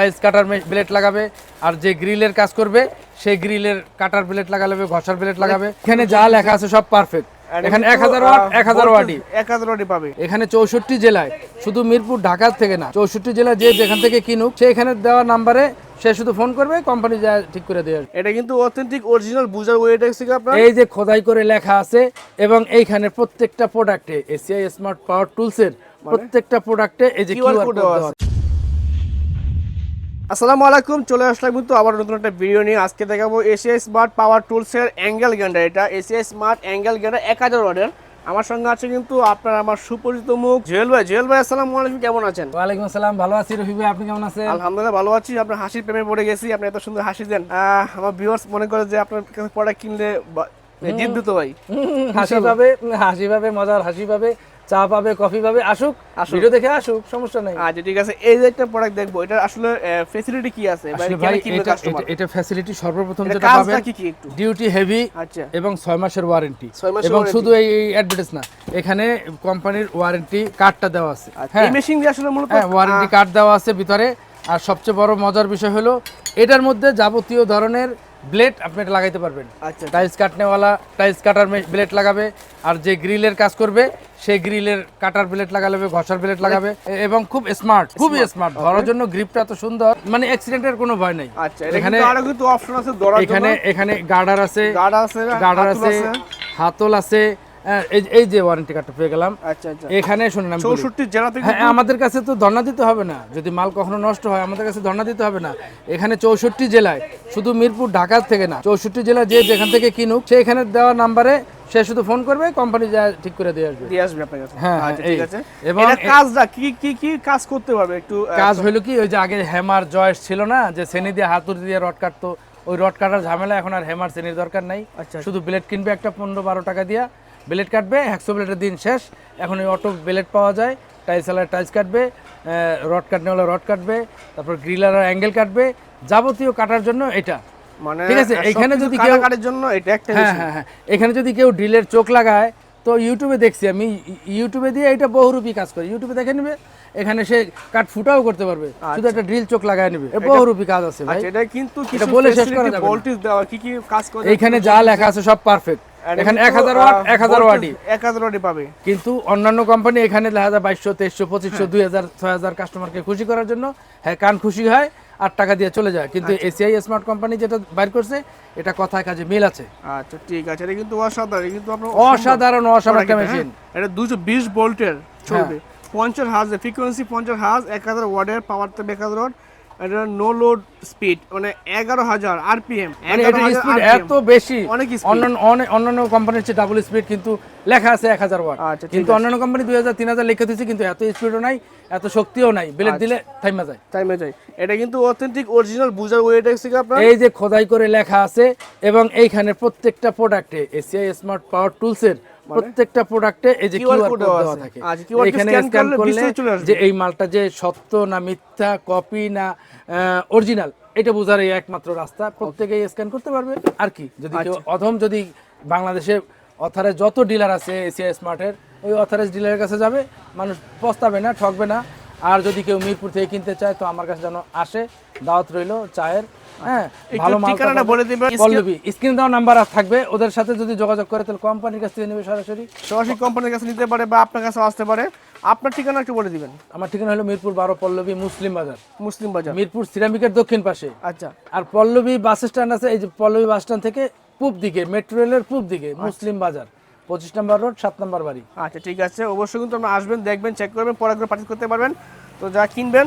Tiles cutter blade লাগাবে আর যে গ্রিলের কাজ করবে সেই গ্রিলের কাটার ব্লেড লাগাবে ঘষার ব্লেড লাগাবে। এখানে যা লেখা আছে সব পারফেক্ট এখানে এক হাজার ওয়াট এক হাজার ওয়াটই। এক হাজার ওয়াটই পাবে। এখানে চৌষট্টি জেলায় শুধু মিরপুর ঢাকার থেকে না চৌষট্টি জেলা যে যেখান থেকে কিনুক সে এখানে দেওয়া নাম্বারে সে শুধু ফোন করবে কোম্পানি যা ঠিক করে দেবে এটা কিন্তু অথেন্টিক অরিজিনাল বুজার ওয়েট থেকে আপনার? এই যে খোদাই করে লেখা আছে এবং এইখানে প্রত্যেকটা প্রোডাক্টে এসিআই স্মার্ট পাওয়ার টুলসের প্রত্যেকটা প্রোডাক্টে এই যে কিউআর কোড দেওয়া দেওয়া আছে। আসসালামু আলাইকুম চলে আসলাম কিন্তু আবার নতুন একটা ভিডিও নিয়ে। আজকে দেখাবো এশিয়া স্মার্ট পাওয়ার টুলসের অ্যাঙ্গেল গ্যান্ডার এটা এশিয়া স্মার্ট অ্যাঙ্গেল গ্যান্ডার এক হাজার ওয়াটের আমার সঙ্গে আছে কিন্তু আপনার আমার সুপরিচিত মুখ জুয়েল ভাই। জুয়েল ভাই আসসালামু আলাইকুম কেমন আছেন? ওয়ালাইকুম আসসালাম ভালো আছি রফি ভাই আপনি কেমন আছেন? আলহামদুলিল্লাহ ভালো আছি। আপনার হাসির প্রেমে পড়ে গেছি আপনি এত সুন্দর হাসি দেন। আমার ভিউয়ার্স মনে করে যে আপনার কাছে প্রোডাক্ট কিনলে জিত দিত ভাই। হাসি পাবে হাসি পাবে মজার হাসি পাবে। চা পাবে কফি পাবে আসুক। ভিডিও দেখে আসুক সমস্যা নাই। আচ্ছা ঠিক আছে এই যে একটা প্রোডাক্ট দেখব এটা আসলে ফেসিলিটি কি আছে? ভাই কিনবে এটা কাস্টমার এটা- ফ্যাসিলিটি সর্বপ্রথম যেটা পাবেন কি কি একটু? ডিউটি হেভি আচ্ছা। এবং ছয় মাসের ওয়ারেন্টি এবং শুধু এই অ্যাডভার্টাইজ না এখানে কোম্পানির ওয়ারেন্টি কার্ডটা দেওয়া আছে। আচ্ছা, হ্যাঁ। এই মেশিন দিয়ে আসলে মূলত হ্যাঁ ওয়ারেন্টি কার্ড দেওয়া আছে ভিতরে। আর সবচেয়ে বড় মজার বিষয় হলো এটার মধ্যে যাবতীয় ধরনের ব্লেড আপনি এটা লাগাইতে পারবেন। আচ্ছা টাইলস কাটনেওয়ালা টাইলস কাটার ব্লেড লাগাবে আর যে গ্রিলের কাজ করবে সেই গ্রিলের কাটার ব্লেড লাগাবে ঘষার ব্লেড লাগাবে এবং খুব স্মার্ট খুবই স্মার্ট ধরার জন্য গ্রিপটা তো সুন্দর মানে অ্যাক্সিডেন্টের কোনো ভয় নাই। আচ্ছা এখানে আরও কিন্তু অপশন আছে ধরার এখানে এখানে গার্ডার আছে গার্ডার আছে গার্ডার আছে? হাতল আছে এই এই যে ওয়ারেন্টি কার্ডটা পেয়ে গেলাম। আচ্ছা আচ্ছা। এখানে শুনুন আমি জেলা থেকে হ্যাঁ আমাদের কাছে তো ধর্ণা দিতে হবে না। যদি মাল কখনো নষ্ট হয় আমাদের কাছে ধর্ণা দিতে হবে না। এখানে চৌষট্টি জেলায় শুধু মিরপুর ঢাকার থেকে না চৌষট্টি জেলা যে যেখান থেকে কিনুক সে এখানে দেওয়া নাম্বারে সে শুধু ফোন করবে কোম্পানি যা ঠিক করে দিয়ে আসবে। দিয়ে আসবে আপনার কাছে? হ্যাঁ, আচ্ছা ঠিক আছে। এবং কাজটা কি কি কি কাজ করতে পারবে একটু কাজ হইল কি ওই যে আগে হ্যামার জয়েস ছিল না যে শ্রেণি দিয়ে হাতুড়ি দিয়ে রড কাটতো ওই রড কাটার ঝামেলা এখন আর হ্যামার শ্রেণির দরকার নাই। শুধু ব্লেড কিনবে একটা পনেরো বারো টাকা দিয়া ব্লেড কাটবে একশো ব্লেডের দিন শেষ। এখন ওই অটো ব্লেড পাওয়া যায় টাইলস আলার টাইলস কাটবে রড কাটনে হলে রড কাটবে তারপর গ্রিলার অ্যাঙ্গেল কাটবে। যাবতীয় কাটার জন্য এটা। মানে ঠিক আছে, এখানে যদি কেউ- কাটার জন্য এটা একটা হ্যাঁ হ্যাঁ হ্যাঁ এখানে যদি কেউ ড্রিলের চোখ লাগায় তো ইউটিউবে দেখছি আমি ইউটিউবে দিয়ে এটা বহুরূপী কাজ করে। ইউটিউবে দেখে নেবে এখানে সে কাঠ ফুটাও করতে পারবে। শুধু একটা ড্রিল চোখ লাগায় নেবে। বহুরূপী কাজ আছে ভাই। আচ্ছা এটা কিন্তু কিছু বলে শেষ করা যাবে। ভোল্টেজ দেওয়া কি কি কাজ করে এইখানে যা লেখা আছে সব পারফেক্ট এখানে এক হাজার ওয়াট এক হাজার ওয়াটই এক হাজার ওয়াটই পাবে। কিন্তু অন্যান্য কোম্পানি এখানে লেখা যায় বাইশশো তেইশশো পঁচিশশো দুই হাজার ছয় হাজার কাস্টমারকে খুশি করার জন্য হ্যাঁ কান খুশি হয় আট টাকা দিয়ে চলে যায়। কিন্তু এসিআই স্মার্ট কোম্পানি যেটা বাইর করছে এটা কথায় কাজে মিল আছে। আচ্ছা ঠিক আছে। এটা কিন্তু অসাধারণ কিন্তু আপনার অসাধারণ অসাধারণ একটা মেশিন হ্যাঁ, এটা দুশো বিশ ভোল্টের চলবে। পঞ্চাশ হাজ ফ্রিকোয়েন্সি পঞ্চাশ হাজ এক হাজার ওয়ার্ডের পাওয়ার তো এক হাজার ওয়াট। এটা নো লোড স্পিড মানে এগারো হাজার আরপিএম মানে স্পিড এত বেশি। অনেক অন্যান্য অন্যান্য কোম্পানির চেয়ে ডাবল স্পিড কিন্তু লেখা আছে এক হাজার ওয়াট আচ্ছা, কিন্তু অন্যান্য কোম্পানি দুই হাজার তিন হাজার লিখে দিচ্ছে কিন্তু এত স্পিডও নাই এত শক্তিও নাই। ব্লেড আচ্ছা। দিলে থাইমা যায়। টাইমে যাই এটা কিন্তু অথেন্টিক অরিজিনাল বুজার ওয়েট থেকে আপনার। এই যে খোদাই করে লেখা আছে এবং এইখানে প্রত্যেকটা প্রোডাক্টে এসিআই স্মার্ট পাওয়ার টুলসের প্রত্যেকটা প্রোডাক্টে এই যে কিউআর কোড দেওয়া থাকে। আচ্ছা, এখানে স্ক্যান করলে। যে এই মালটা যে সত্য না মিথ্যা কপি না অরিজিনাল এটা বোঝার এই একমাত্র রাস্তা। প্রত্যেকেই স্ক্যান করতে পারবে। আর কি? যদি কেউ আচ্ছা। অধম যদি বাংলাদেশে অথারে যত ডিলার আছে এসিআই স্মার্টের ওই অথারাইজ ডিলারের কাছে যাবে মানুষ পস্তাবে না ঠকবে না। আর যদি কেউ মিরপুর থেকে কিনতে চায় তো আমার কাছে যেন আসে দাওয়াত রইল চায়ের। হ্যাঁ ভালো ঠিকানাটা বলে দিবেন। পল্লবী স্ক্রিন দেওয়া নাম্বার থাকবে। ওদের সাথে যদি যোগাযোগ করে তাহলে কোম্পানির কাছ থেকে নেবে সরাসরি। সরাসরি কোম্পানির কাছে নিতে পারে বা আপনার কাছে আসতে পারে। আপনার ঠিকানা একটু বলে দিবেন। আমার ঠিকানা হলো মিরপুর বারো পল্লবী মুসলিম বাজার। মুসলিম বাজার। মিরপুর সিরামিকের দক্ষিণ পাশে। আচ্ছা। আর পল্লবী বাস স্ট্যান্ড আছে এই যে পল্লবী বাস স্ট্যান্ড থেকে পূব দিকে মেট্রো রেলের পূব দিকে মুসলিম বাজার। পঁচিশ নম্বর রোড, সাত নম্বর বাড়ি। আচ্ছা ঠিক আছে। অবশ্যই কিন্তু আপনি আসবেন, দেখবেন চেক করবেন, পরে করে পার্চেস করতে পারবেন। তো যা কিনবেন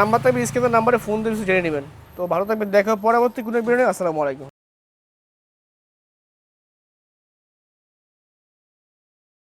নাম্বার থাকবে স্ক্রিনের নাম্বারে ফোন দিয়ে জেনে নেবেন। তো ভালো থাকবেন, দেখা পরবর্তী কোনো ভিডিও আসসালামু আলাইকুম।